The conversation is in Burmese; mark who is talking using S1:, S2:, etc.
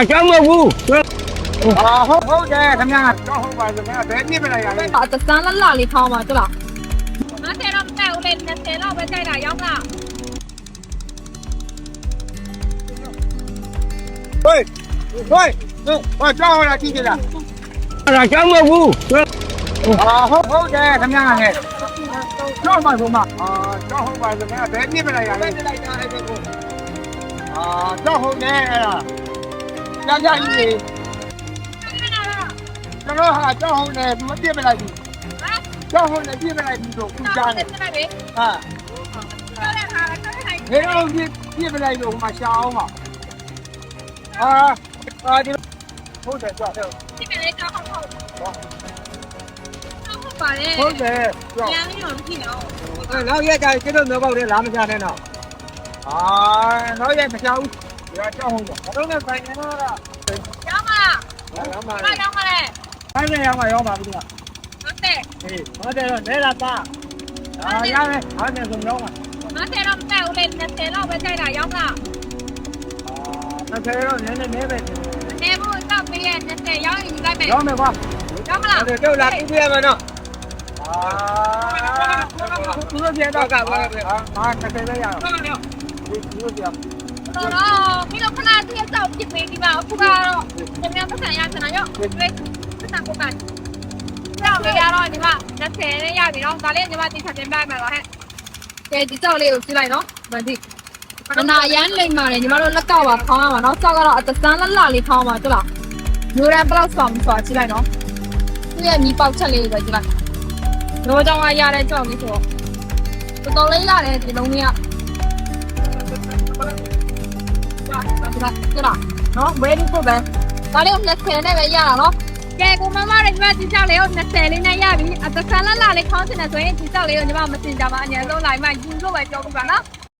S1: တာကြောက်မဟုတ်ဘူး
S2: အာဟုတ်ဟုတ်တယ်ခင်ဗျာတော့ဟုတ်ပါခင်ဗျာဘယ်ပြစ်ပလိုက်ရလဲ
S3: အတစမ်းလက်လာလေးဖောင်းပါကြလား
S4: မဆယ်တော့မတက်ဦးလေ20လောက်ပဲကြိုက်တာရောက်လား
S2: ဟေးဟေးဟေးကြောက်လာကြည့်ကြလား
S1: တာကြောက်မဟုတ်ဘူး
S2: အာဟုတ်ဟုတ်တယ်ခင်ဗျာဟဲ့ကြောက်ပါဆုံးမအာကြောက်ဟုတ်ပါခင်ဗျာဘယ်ပြစ်ပလိုက်ရလဲပြစ်လိုက်တာအဲ့ဒါကိုအာကြောက်ဟုတ်တယ်အဲ့ဒါ ကြာကြာကြီးလေကျွန်တော်ဟာကြောက်ဟုတ်တယ်သူမပြစ်ပလိုက်ဘူးကြောက်ဟုတ်တယ်ပြစ်ပလိုက်ဘူးဆိုခုကြားတယ်
S4: တက်လိုက်ပဲ
S2: ဟာ
S4: တော့လည်းဟာတော့လည်းဟိုင်
S2: ဘယ်တော့ပြစ်ပြစ်ပလိုက်လို့ဟိုမှာရှာအောင်ပါအာအာဒီဟုတ်တယ်ကြောက်တယ်
S4: ဒီကလေးတော့ဟုတ်ဟုတ်ဟုတ်ပါလေ
S2: ဟုတ်တယ်ကြောက်
S4: ပြန်ပြီးတော့ကြည့်အောင်
S2: အဲနောက်ရက်ကျရင်ကျွန်တော်မျိုးပေါက်တယ်လားမချနဲ့တော့အာနောက်ရက်မချဘူး ဒီကကြောက်ဟုတ်တော့ဘယ်တော့နဲ့ဆိုင်နေတော့လား
S4: ရောက်မ
S2: ရောက်ပါ
S4: လား
S2: လေ
S4: ရောက်မလဲ
S2: ဆိုင်နေရောက်မှရောက်ပါဘူးကွာ
S4: ဟုတ်တယ်
S2: ဟေးဟုတ်တယ်တော့လဲလာပါအာရမယ်ဟုတ်တယ်ဆိုရောက်ပါ
S4: မဆယ်တော့မတက်ဦးလေ20လောက်ပဲကြိုက်တာရောက်လား
S2: အာတစ်ခဲတော့နည်းနည်းနည်းပဲ
S4: နေဘူးတော့ပေးရဲ့20ရောက်ရင်ယူလိုက်မယ်
S2: ရောက်မယ်ကွာ
S4: ရောက်မလား
S2: ဟုတ်တယ်တို့လာပြီးပြရမယ်နော်အာသူတို့ပြန်တော့ကပါပဲအာတစ်ခဲပဲရအောင်ဟုတ်တယ်သူတို့ပြန်
S4: တော့တော့မင်းတို့ခဏတည်းစောက်ဖြစ်ပေးဒီမှာအခုကတော့ညမြောင်ပတ်စံရချင်တာရော့တွေ့ပတ်စံကိုကန်ကြောက်လေရတော့ဒီမှာ20နဲ့ရပြီနော်ဒါလေးညီမတိချက်တင်ပြမယ်တော့ဟဲ့
S3: ကဲဒီကြောက်လေးကိုကြည့်လိုက်နော်မသိအနာရမ်းလိမ့်ပါတယ်ညီမတို့လက်ကောက်ပါဖောင်းရမှာနော်ကြောက်ကတော့အတစမ်းလက်လာလေးဖောင်းပါကြလားမျိုးရန်ပလောက်ဆောင်ဆိုတာကြည့်လိုက်နော်သူ့ရဲ့မီးပေါက်ချက်လေးပဲကြည့်လိုက်တော့ကြောင်ကရတဲ့ကြောက်လေးဆိုတော့တော်တော်လေးရတယ်ဒီလုံးလေးက ကြလားနော် ready for bed ဒါလေးကို20နဲ့ပဲရတာနော်
S4: ကဲကိုမမရဲ့ညီမဒီကြောက်လေးကို20လေးနဲ့ရပြီအတဆန်လာလာလေးခေါင်းစင်နေဆိုရင်ဒီကြောက်လေးကိုညီမမတင်ကြပါအញ្ញဆုံးလာမှယူလို့ပဲပြောပြပါနော်